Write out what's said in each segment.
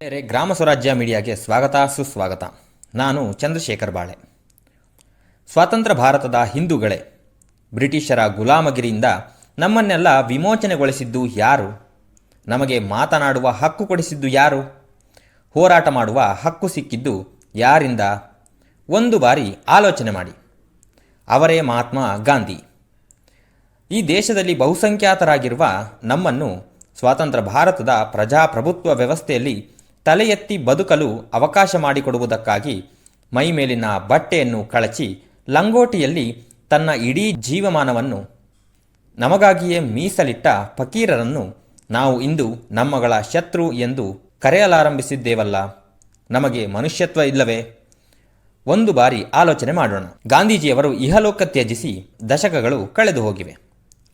ಬೇರೆ ಗ್ರಾಮ ಸ್ವರಾಜ್ಯ ಮೀಡಿಯಾಗೆ ಸ್ವಾಗತ, ಸುಸ್ವಾಗತ. ನಾನು ಚಂದ್ರಶೇಖರ್ ಬಾಳೆ. ಸ್ವಾತಂತ್ರ್ಯ ಭಾರತದ ಹಿಂದೂಗಳೇ, ಬ್ರಿಟಿಷರ ಗುಲಾಮಗಿರಿಯಿಂದ ನಮ್ಮನ್ನೆಲ್ಲ ವಿಮೋಚನೆಗೊಳಿಸಿದ್ದು ಯಾರು? ನಮಗೆ ಮಾತನಾಡುವ ಹಕ್ಕು ಕೊಡಿಸಿದ್ದು ಯಾರು? ಹೋರಾಟ ಮಾಡುವ ಹಕ್ಕು ಸಿಕ್ಕಿದ್ದು ಯಾರಿಂದ? ಒಂದು ಬಾರಿ ಆಲೋಚನೆ ಮಾಡಿ. ಅವರೇ ಮಹಾತ್ಮ ಗಾಂಧಿ. ಈ ದೇಶದಲ್ಲಿ ಬಹುಸಂಖ್ಯಾತರಾಗಿರುವ ನಮ್ಮನ್ನು ಸ್ವಾತಂತ್ರ್ಯ ಭಾರತದ ಪ್ರಜಾಪ್ರಭುತ್ವ ವ್ಯವಸ್ಥೆಯಲ್ಲಿ ತಲೆ ಎತ್ತಿ ಬದುಕಲು ಅವಕಾಶ ಮಾಡಿಕೊಡುವುದಕ್ಕಾಗಿ ಮೈಮೇಲಿನ ಬಟ್ಟೆಯನ್ನು ಕಳಚಿ ಲಂಗೋಟಿಯಲ್ಲಿ ತನ್ನ ಇಡೀ ಜೀವಮಾನವನ್ನು ನಮಗಾಗಿಯೇ ಮೀಸಲಿಟ್ಟ ಫಕೀರರನ್ನು ನಾವು ಇಂದು ನಮ್ಮಗಳ ಶತ್ರು ಎಂದು ಕರೆಯಲಾರಂಭಿಸಿದ್ದೇವಲ್ಲ. ನಮಗೆ ಮನುಷ್ಯತ್ವ ಇಲ್ಲವೇ? ಒಂದು ಬಾರಿ ಆಲೋಚನೆ ಮಾಡೋಣ. ಗಾಂಧೀಜಿಯವರು ಇಹಲೋಕ ತ್ಯಜಿಸಿ ದಶಕಗಳು ಕಳೆದು ಹೋಗಿವೆ.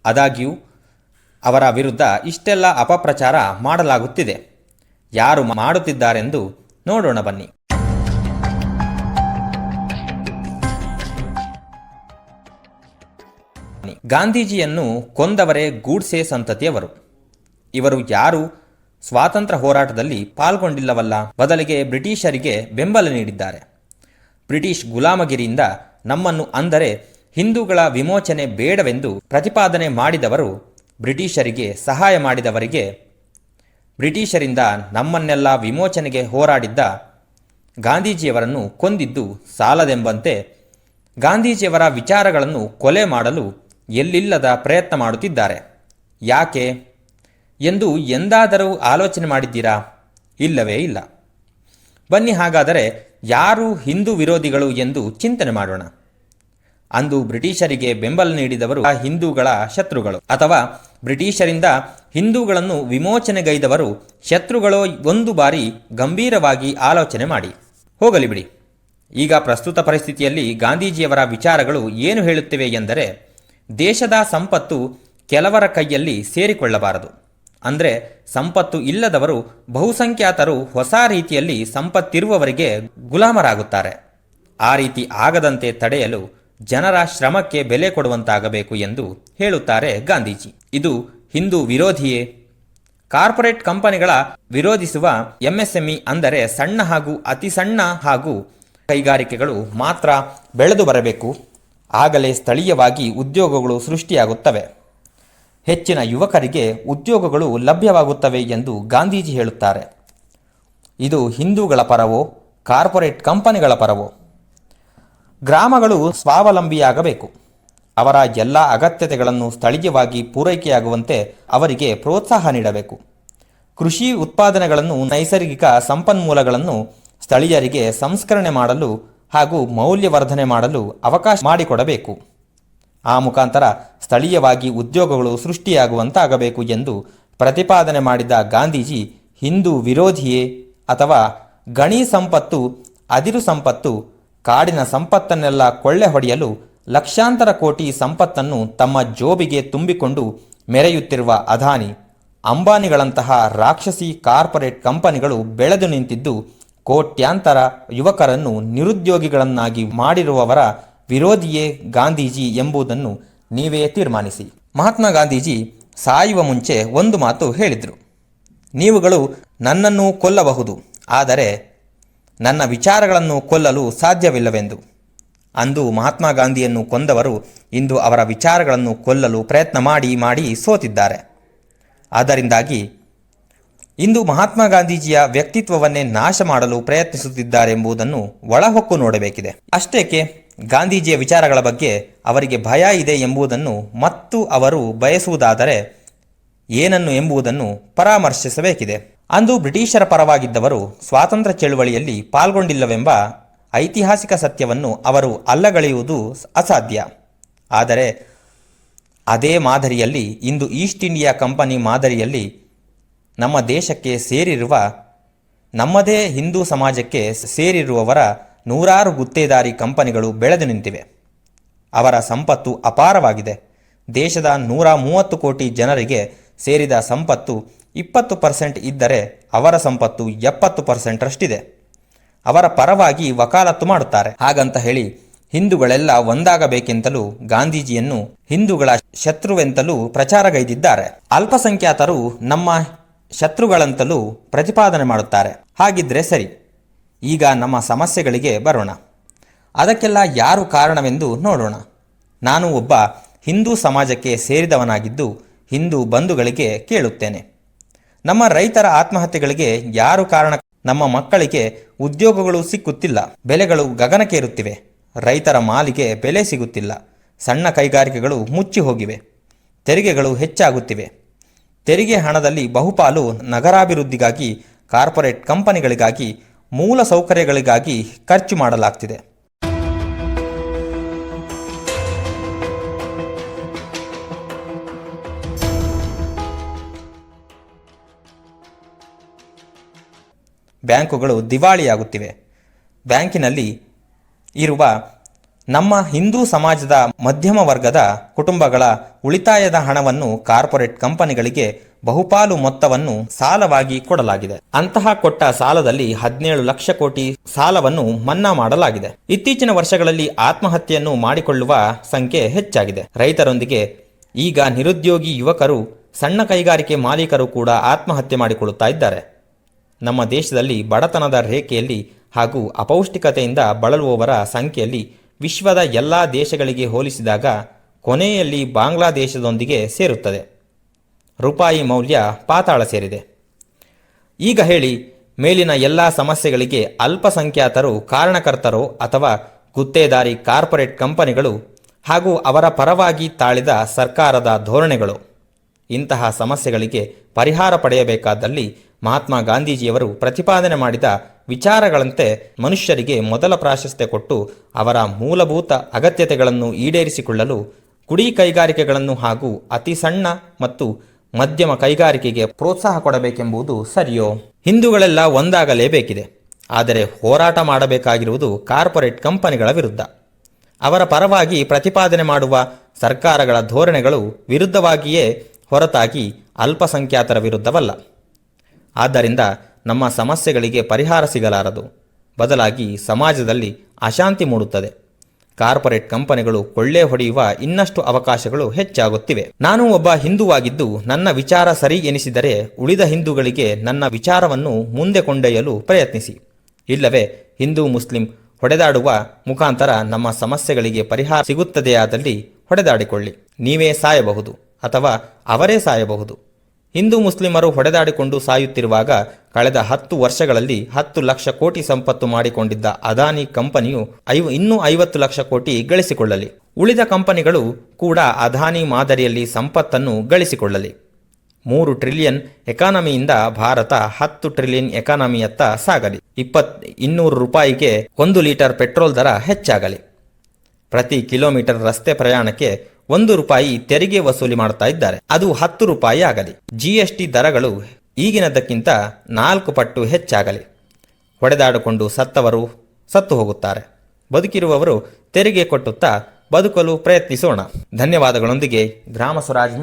ಆದಾಗ್ಯೂ ಅವರ ವಿರುದ್ಧ ಇಷ್ಟೆಲ್ಲ ಅಪಪ್ರಚಾರ ಮಾಡಲಾಗುತ್ತಿದೆ. ಯಾರು ಮಾಡುತ್ತಿದ್ದಾರೆಂದು ನೋಡೋಣ ಬನ್ನಿ. ಗಾಂಧೀಜಿಯನ್ನು ಕೊಂದವರೇ ಗೂಡ್ಸೆ ಸಂತತಿಯವರು. ಇವರು ಯಾರು ಸ್ವಾತಂತ್ರ್ಯ ಹೋರಾಟದಲ್ಲಿ ಪಾಲ್ಗೊಂಡಿಲ್ಲವಲ್ಲ. ಬದಲಿಗೆ ಬ್ರಿಟಿಷರಿಗೆ ಬೆಂಬಲ ನೀಡಿದ್ದಾರೆ. ಬ್ರಿಟಿಷ್ ಗುಲಾಮಗಿರಿಯಿಂದ ನಮ್ಮನ್ನು ಅಂದರೆ ಹಿಂದೂಗಳ ವಿಮೋಚನೆ ಬೇಡವೆಂದು ಪ್ರತಿಪಾದನೆ ಮಾಡಿದವರು ಬ್ರಿಟಿಷರಿಗೆ ಸಹಾಯ ಮಾಡಿದವರಿಗೆ ಬ್ರಿಟಿಷರಿಂದ ನಮ್ಮನ್ನೆಲ್ಲ ವಿಮೋಚನೆಗೆ ಹೋರಾಡಿದ್ದ ಗಾಂಧೀಜಿಯವರನ್ನು ಕೊಂದಿದ್ದು ಸಾಲದೆಂಬಂತೆ ಗಾಂಧೀಜಿಯವರ ವಿಚಾರಗಳನ್ನು ಕೊಲೆ ಮಾಡಲು ಎಲ್ಲಿಲ್ಲದ ಪ್ರಯತ್ನ ಮಾಡುತ್ತಿದ್ದಾರೆ. ಯಾಕೆ? ಎಂದು ಎಂದಾದರೂ ಆಲೋಚನೆ ಮಾಡಿದ್ದೀರಾ? ಇಲ್ಲವೇ ಇಲ್ಲ. ಬನ್ನಿ ಹಾಗಾದರೆ ಯಾರು ಹಿಂದೂ ವಿರೋಧಿಗಳು ಎಂದು ಚಿಂತನೆ ಮಾಡೋಣ. ಅಂದು ಬ್ರಿಟಿಷರಿಗೆ ಬೆಂಬಲ ನೀಡಿದವರು ಆ ಹಿಂದೂಗಳ ಶತ್ರುಗಳು. ಅಥವಾ ಬ್ರಿಟಿಷರಿಂದ ಹಿಂದೂಗಳನ್ನು ವಿಮೋಚನೆಗೈದವರು ಶತ್ರುಗಳೋ ಒಂದು ಬಾರಿ ಗಂಭೀರವಾಗಿ ಆಲೋಚನೆ ಮಾಡಿ. ಹೋಗಲಿ ಬಿಡಿ. ಈಗ ಪ್ರಸ್ತುತ ಪರಿಸ್ಥಿತಿಯಲ್ಲಿ ಗಾಂಧೀಜಿಯವರ ವಿಚಾರಗಳು ಏನು ಹೇಳುತ್ತಿವೆ ಎಂದರೆ, ದೇಶದ ಸಂಪತ್ತು ಕೆಲವರ ಕೈಯಲ್ಲಿ ಸೇರಿಕೊಳ್ಳಬಾರದು. ಅಂದರೆ, ಸಂಪತ್ತು ಇಲ್ಲದವರು ಬಹುಸಂಖ್ಯಾತರು ಹೊಸ ರೀತಿಯಲ್ಲಿ ಸಂಪತ್ತಿರುವವರಿಗೆ ಗುಲಾಮರಾಗುತ್ತಾರೆ. ಆ ರೀತಿ ಆಗದಂತೆ ತಡೆಯಲು ಜನರ ಶ್ರಮಕ್ಕೆ ಬೆಲೆ ಕೊಡುವಂತಾಗಬೇಕು ಎಂದು ಹೇಳುತ್ತಾರೆ ಗಾಂಧೀಜಿ. ಇದು ಹಿಂದೂ ವಿರೋಧಿಯೇ? ಕಾರ್ಪೊರೇಟ್ ಕಂಪನಿಗಳ ವಿರೋಧಿಸುವ ಎಂಎಸ್ಎಂಇ ಅಂದರೆ ಸಣ್ಣ ಹಾಗೂ ಅತಿ ಸಣ್ಣ ಹಾಗೂ ಕೈಗಾರಿಕೆಗಳು ಮಾತ್ರ ಬೆಳೆದು ಬರಬೇಕು. ಆಗಲೇ ಸ್ಥಳೀಯವಾಗಿ ಉದ್ಯೋಗಗಳು ಸೃಷ್ಟಿಯಾಗುತ್ತವೆ. ಹೆಚ್ಚಿನ ಯುವಕರಿಗೆ ಉದ್ಯೋಗಗಳು ಲಭ್ಯವಾಗುತ್ತವೆ ಎಂದು ಗಾಂಧೀಜಿ ಹೇಳುತ್ತಾರೆ. ಇದು ಹಿಂದೂಗಳ ಪರವೋ, ಕಾರ್ಪೊರೇಟ್ ಕಂಪನಿಗಳ ಪರವೋ? ಗ್ರಾಮಗಳು ಸ್ವಾವಲಂಬಿಯಾಗಬೇಕು. ಅವರ ಎಲ್ಲ ಅಗತ್ಯತೆಗಳನ್ನು ಸ್ಥಳೀಯವಾಗಿ ಪೂರೈಕೆಯಾಗುವಂತೆ ಅವರಿಗೆ ಪ್ರೋತ್ಸಾಹ ನೀಡಬೇಕು. ಕೃಷಿ ಉತ್ಪಾದನೆಗಳನ್ನು ನೈಸರ್ಗಿಕ ಸಂಪನ್ಮೂಲಗಳನ್ನು ಸ್ಥಳೀಯರಿಗೆ ಸಂಸ್ಕರಣೆ ಮಾಡಲು ಹಾಗೂ ಮೌಲ್ಯವರ್ಧನೆ ಮಾಡಲು ಅವಕಾಶ ಮಾಡಿಕೊಡಬೇಕು. ಆ ಮುಖಾಂತರ ಸ್ಥಳೀಯವಾಗಿ ಉದ್ಯೋಗಗಳು ಸೃಷ್ಟಿಯಾಗುವಂತಾಗಬೇಕು ಎಂದು ಪ್ರತಿಪಾದನೆ ಮಾಡಿದ ಗಾಂಧೀಜಿ ಹಿಂದೂ ವಿರೋಧಿಯೇ ಅಥವಾ ಗಣಿ ಸಂಪತ್ತು, ಅದಿರು ಸಂಪತ್ತು ಕಾಡಿನ ಸಂಪತ್ತನ್ನೆಲ್ಲ ಕೊಳ್ಳೆ ಹೊಡೆಯಲು ಲಕ್ಷಾಂತರ ಕೋಟಿ ಸಂಪತ್ತನ್ನು ತಮ್ಮ ಜೋಬಿಗೆ ತುಂಬಿಕೊಂಡು ಮೆರೆಯುತ್ತಿರುವ ಅದಾನಿ, ಅಂಬಾನಿಗಳಂತಹ ರಾಕ್ಷಸಿ ಕಾರ್ಪೊರೇಟ್ ಕಂಪನಿಗಳು ಬೆಳೆದು ನಿಂತಿದ್ದು ಕೋಟ್ಯಾಂತರ ಯುವಕರನ್ನು ನಿರುದ್ಯೋಗಿಗಳನ್ನಾಗಿ ಮಾಡಿರುವವರ ವಿರೋಧಿಯೇ ಗಾಂಧೀಜಿ ಎಂಬುದನ್ನು ನೀವೇ ತೀರ್ಮಾನಿಸಿ. ಮಹಾತ್ಮ ಗಾಂಧೀಜಿ ಸಾಯುವ ಮುಂಚೆ ಒಂದು ಮಾತು ಹೇಳಿದರು. ನೀವುಗಳು ನನ್ನನ್ನು ಕೊಲ್ಲಬಹುದು, ಆದರೆ ನನ್ನ ವಿಚಾರಗಳನ್ನು ಕೊಲ್ಲಲು ಸಾಧ್ಯವಿಲ್ಲವೆಂದು. ಅಂದು ಮಹಾತ್ಮ ಗಾಂಧಿಯನ್ನು ಕೊಂದವರು ಇಂದು ಅವರ ವಿಚಾರಗಳನ್ನು ಕೊಲ್ಲಲು ಪ್ರಯತ್ನ ಮಾಡಿ ಮಾಡಿ ಸೋತಿದ್ದಾರೆ. ಆದ್ದರಿಂದಾಗಿ ಇಂದು ಮಹಾತ್ಮ ಗಾಂಧೀಜಿಯ ವ್ಯಕ್ತಿತ್ವವನ್ನೇ ನಾಶ ಮಾಡಲು ಪ್ರಯತ್ನಿಸುತ್ತಿದ್ದಾರೆಂಬುದನ್ನು ಒಳಹೊಕ್ಕು ನೋಡಬೇಕಿದೆ. ಅಷ್ಟೇಕೆ, ಗಾಂಧೀಜಿಯ ವಿಚಾರಗಳ ಬಗ್ಗೆ ಅವರಿಗೆ ಭಯ ಇದೆ ಎಂಬುದನ್ನು ಮತ್ತು ಅವರು ಬಯಸುವುದಾದರೆ ಏನನ್ನು ಎಂಬುದನ್ನು ಪರಾಮರ್ಶಿಸಬೇಕಿದೆ. ಅಂದು ಬ್ರಿಟಿಷರ ಪರವಾಗಿದ್ದವರು ಸ್ವಾತಂತ್ರ್ಯ ಚಳುವಳಿಯಲ್ಲಿ ಪಾಲ್ಗೊಂಡಿಲ್ಲವೆಂಬ ಐತಿಹಾಸಿಕ ಸತ್ಯವನ್ನು ಅವರು ಅಲ್ಲಗಳೆಯುವುದು ಅಸಾಧ್ಯ. ಆದರೆ ಅದೇ ಮಾದರಿಯಲ್ಲಿ ಇಂದು ಈಸ್ಟ್ ಇಂಡಿಯಾ ಕಂಪನಿ ಮಾದರಿಯಲ್ಲಿ ನಮ್ಮ ದೇಶಕ್ಕೆ ಸೇರಿರುವ, ನಮ್ಮದೇ ಹಿಂದೂ ಸಮಾಜಕ್ಕೆ ಸೇರಿರುವವರ ನೂರಾರು ಗುತ್ತೇದಾರಿ ಕಂಪನಿಗಳು ಬೆಳೆದು ನಿಂತಿವೆ. ಅವರ ಸಂಪತ್ತು ಅಪಾರವಾಗಿದೆ. ದೇಶದ ನೂರ ಮೂವತ್ತು ಕೋಟಿ ಜನರಿಗೆ ಸೇರಿದ ಸಂಪತ್ತು ಇಪ್ಪತ್ತು ಪರ್ಸೆಂಟ್ ಇದ್ದರೆ ಅವರ ಸಂಪತ್ತು ಎಪ್ಪತ್ತು ಪರ್ಸೆಂಟ್ರಷ್ಟಿದೆ ಅವರ ಪರವಾಗಿ ವಕಾಲತ್ತು ಮಾಡುತ್ತಾರೆ. ಹಾಗಂತ ಹೇಳಿ, ಹಿಂದೂಗಳೆಲ್ಲ ಒಂದಾಗಬೇಕೆಂತಲೂ ಗಾಂಧೀಜಿಯನ್ನು ಹಿಂದೂಗಳ ಶತ್ರುವೆಂತಲೂ ಪ್ರಚಾರಗೈದಿದ್ದಾರೆ. ಅಲ್ಪಸಂಖ್ಯಾತರು ನಮ್ಮ ಶತ್ರುಗಳಂತಲೂ ಪ್ರತಿಪಾದನೆ ಮಾಡುತ್ತಾರೆ. ಹಾಗಿದ್ರೆ ಸರಿ, ಈಗ ನಮ್ಮ ಸಮಸ್ಯೆಗಳಿಗೆ ಬರೋಣ. ಅದಕ್ಕೆಲ್ಲ ಯಾರು ಕಾರಣವೆಂದು ನೋಡೋಣ. ನಾನು ಒಬ್ಬ ಹಿಂದೂ ಸಮಾಜಕ್ಕೆ ಸೇರಿದವನಾಗಿದ್ದು ಹಿಂದೂ ಬಂಧುಗಳಿಗೆ ಕೇಳುತ್ತೇನೆ. ನಮ್ಮ ರೈತರ ಆತ್ಮಹತ್ಯೆಗಳಿಗೆ ಯಾರು ಕಾರಣ? ನಮ್ಮ ಮಕ್ಕಳಿಗೆ ಉದ್ಯೋಗಗಳು ಸಿಕ್ಕುತ್ತಿಲ್ಲ, ಬೆಲೆಗಳು ಗಗನಕ್ಕೇರುತ್ತಿವೆ, ರೈತರ ಮಾಲಿಗೆ ಬೆಲೆ ಸಿಗುತ್ತಿಲ್ಲ, ಸಣ್ಣ ಕೈಗಾರಿಕೆಗಳು ಮುಚ್ಚಿ ಹೋಗಿವೆ, ತೆರಿಗೆಗಳು ಹೆಚ್ಚಾಗುತ್ತಿವೆ. ತೆರಿಗೆ ಹಣದಲ್ಲಿ ಬಹುಪಾಲು ನಗರಾಭಿವೃದ್ಧಿಗಾಗಿ, ಕಾರ್ಪೊರೇಟ್ ಕಂಪನಿಗಳಿಗಾಗಿ, ಮೂಲ ಸೌಕರ್ಯಗಳಿಗಾಗಿ ಖರ್ಚು ಮಾಡಲಾಗ್ತಿದೆ. ಬ್ಯಾಂಕುಗಳು ದಿವಾಳಿಯಾಗುತ್ತಿವೆ. ಬ್ಯಾಂಕಿನಲ್ಲಿ ಇರುವ ನಮ್ಮ ಹಿಂದೂ ಸಮಾಜದ ಮಧ್ಯಮ ವರ್ಗದ ಕುಟುಂಬಗಳ ಉಳಿತಾಯದ ಹಣವನ್ನು ಕಾರ್ಪೊರೇಟ್ ಕಂಪನಿಗಳಿಗೆ ಬಹುಪಾಲು ಮೊತ್ತವನ್ನು ಸಾಲವಾಗಿ ಕೊಡಲಾಗಿದೆ. ಅಂತಹ ಕೊಟ್ಟ ಸಾಲದಲ್ಲಿ ಹದಿನೇಳು ಲಕ್ಷ ಕೋಟಿ ಸಾಲವನ್ನು ಮನ್ನಾ ಮಾಡಲಾಗಿದೆ. ಇತ್ತೀಚಿನ ವರ್ಷಗಳಲ್ಲಿ ಆತ್ಮಹತ್ಯೆಯನ್ನು ಮಾಡಿಕೊಳ್ಳುವ ಸಂಖ್ಯೆ ಹೆಚ್ಚಾಗಿದೆ. ರೈತರೊಂದಿಗೆ ಈಗ ನಿರುದ್ಯೋಗಿ ಯುವಕರು, ಸಣ್ಣ ಕೈಗಾರಿಕೆ ಮಾಲೀಕರು ಕೂಡ ಆತ್ಮಹತ್ಯೆ ಮಾಡಿಕೊಳ್ಳುತ್ತಾ ಇದ್ದಾರೆ. ನಮ್ಮ ದೇಶದಲ್ಲಿ ಬಡತನದ ರೇಖೆಯಲ್ಲಿ ಹಾಗೂ ಅಪೌಷ್ಟಿಕತೆಯಿಂದ ಬಳಲುವವರ ಸಂಖ್ಯೆಯಲ್ಲಿ ವಿಶ್ವದ ಎಲ್ಲ ದೇಶಗಳಿಗೆ ಹೋಲಿಸಿದಾಗ ಕೊನೆಯಲ್ಲಿ ಬಾಂಗ್ಲಾದೇಶದೊಂದಿಗೆ ಸೇರುತ್ತದೆ. ರೂಪಾಯಿ ಮೌಲ್ಯ ಪಾತಾಳ ಸೇರಿದೆ. ಈಗ ಹೇಳಿ, ಮೇಲಿನ ಎಲ್ಲ ಸಮಸ್ಯೆಗಳಿಗೆ ಅಲ್ಪಸಂಖ್ಯಾತರು ಕಾರಣಕರ್ತರು ಅಥವಾ ಗುತ್ತೇದಾರಿ ಕಾರ್ಪೊರೇಟ್ ಕಂಪನಿಗಳು ಹಾಗೂ ಅವರ ಪರವಾಗಿ ತಾಳಿದ ಸರ್ಕಾರದ ಧೋರಣೆಗಳು. ಇಂತಹ ಸಮಸ್ಯೆಗಳಿಗೆ ಪರಿಹಾರ ಪಡೆಯಬೇಕಾದಲ್ಲಿ ಮಹಾತ್ಮ ಗಾಂಧೀಜಿಯವರು ಪ್ರತಿಪಾದನೆ ಮಾಡಿದ ವಿಚಾರಗಳಂತೆ ಮನುಷ್ಯರಿಗೆ ಮೊದಲ ಪ್ರಾಶಸ್ತ್ಯ ಕೊಟ್ಟು ಅವರ ಮೂಲಭೂತ ಅಗತ್ಯತೆಗಳನ್ನು ಈಡೇರಿಸಿಕೊಳ್ಳಲು ಕುಡಿ ಕೈಗಾರಿಕೆಗಳನ್ನು ಹಾಗೂ ಅತಿ ಸಣ್ಣ ಮತ್ತು ಮಧ್ಯಮ ಕೈಗಾರಿಕೆಗೆ ಪ್ರೋತ್ಸಾಹ ಕೊಡಬೇಕೆಂಬುದು ಸರಿಯೋ? ಹಿಂದೂಗಳೆಲ್ಲ ಒಂದಾಗಲೇಬೇಕಿದೆ. ಆದರೆ ಹೋರಾಟ ಮಾಡಬೇಕಾಗಿರುವುದು ಕಾರ್ಪೊರೇಟ್ ಕಂಪನಿಗಳ ವಿರುದ್ಧ. ಅವರ ಪರವಾಗಿ ಪ್ರತಿಪಾದನೆ ಮಾಡುವ ಸರ್ಕಾರಗಳ ಧೋರಣೆಗಳು ವಿರುದ್ಧವಾಗಿಯೇ ಹೊರತಾಗಿ ಅಲ್ಪಸಂಖ್ಯಾತರ ವಿರುದ್ಧವಲ್ಲ. ಆದ್ದರಿಂದ ನಮ್ಮ ಸಮಸ್ಯೆಗಳಿಗೆ ಪರಿಹಾರ ಸಿಗಲಾರದು. ಬದಲಾಗಿ ಸಮಾಜದಲ್ಲಿ ಅಶಾಂತಿ ಮೂಡುತ್ತದೆ. ಕಾರ್ಪೊರೇಟ್ ಕಂಪನಿಗಳು ಕೊಳ್ಳೆ ಹೊಡೆಯುವ ಇನ್ನಷ್ಟು ಅವಕಾಶಗಳು ಹೆಚ್ಚಾಗುತ್ತಿವೆ. ನಾನು ಒಬ್ಬ ಹಿಂದುವಾಗಿದ್ದು ನನ್ನ ವಿಚಾರ ಸರಿ ಎನಿಸಿದರೆ ಉಳಿದ ಹಿಂದೂಗಳಿಗೆ ನನ್ನ ವಿಚಾರವನ್ನು ಮುಂದೆ ಕೊಂಡೊಯ್ಯಲು ಪ್ರಯತ್ನಿಸಿ. ಇಲ್ಲವೇ, ಹಿಂದೂ ಮುಸ್ಲಿಂ ಹೊಡೆದಾಡುವ ಮುಖಾಂತರ ನಮ್ಮ ಸಮಸ್ಯೆಗಳಿಗೆ ಪರಿಹಾರ ಸಿಗುತ್ತದೆಯಾದಲ್ಲಿ ಹೊಡೆದಾಡಿಕೊಳ್ಳಿ. ನೀವೇ ಸಾಯಬಹುದು ಅಥವಾ ಅವರೇ ಸಾಯಬಹುದು. ಹಿಂದೂ ಮುಸ್ಲಿಮರು ಹೊಡೆದಾಡಿಕೊಂಡು ಸಾಯುತ್ತಿರುವಾಗ ಕಳೆದ ಹತ್ತು ವರ್ಷಗಳಲ್ಲಿ ಹತ್ತು ಲಕ್ಷ ಕೋಟಿ ಸಂಪತ್ತು ಮಾಡಿಕೊಂಡಿದ್ದ ಅದಾನಿ ಕಂಪನಿಯು ಐವ ಇನ್ನೂ ಐವತ್ತು ಲಕ್ಷ ಕೋಟಿ ಗಳಿಸಿಕೊಳ್ಳಲಿ. ಉಳಿದ ಕಂಪನಿಗಳು ಕೂಡ ಅದಾನಿ ಮಾದರಿಯಲ್ಲಿ ಸಂಪತ್ತನ್ನು ಗಳಿಸಿಕೊಳ್ಳಲಿ. ಮೂರು ಟ್ರಿಲಿಯನ್ ಎಕಾನಮಿಯಿಂದ ಭಾರತ ಹತ್ತು ಟ್ರಿಲಿಯನ್ ಎಕಾನಮಿಯತ್ತ ಸಾಗಲಿ. ಇಪ್ಪತ್ ಇನ್ನೂರು ರೂಪಾಯಿಗೆ ಒಂದು ಲೀಟರ್ ಪೆಟ್ರೋಲ್ ದರ ಹೆಚ್ಚಾಗಲಿ. ಪ್ರತಿ ಕಿಲೋಮೀಟರ್ ರಸ್ತೆ ಪ್ರಯಾಣಕ್ಕೆ ಒಂದು ರೂಪಾಯಿ ತೆರಿಗೆ ವಸೂಲಿ ಮಾಡ್ತಾ ಇದ್ದಾರೆ. ಅದು ಹತ್ತು ರೂಪಾಯಿ ಆಗಲಿ. ಜಿಎಸ್ಟಿ ದರಗಳು ಈಗಿನದಕ್ಕಿಂತ ನಾಲ್ಕು ಪಟ್ಟು ಹೆಚ್ಚಾಗಲಿ. ಹೊಡೆದಾಡಿಕೊಂಡು ಸತ್ತವರು ಸತ್ತು ಹೋಗುತ್ತಾರೆ. ಬದುಕಿರುವವರು ತೆರಿಗೆ ಕೊಟ್ಟುತ್ತಾ ಬದುಕಲು ಪ್ರಯತ್ನಿಸೋಣ. ಧನ್ಯವಾದಗಳೊಂದಿಗೆ ಗ್ರಾಮ ಸ್ವರಾಜ್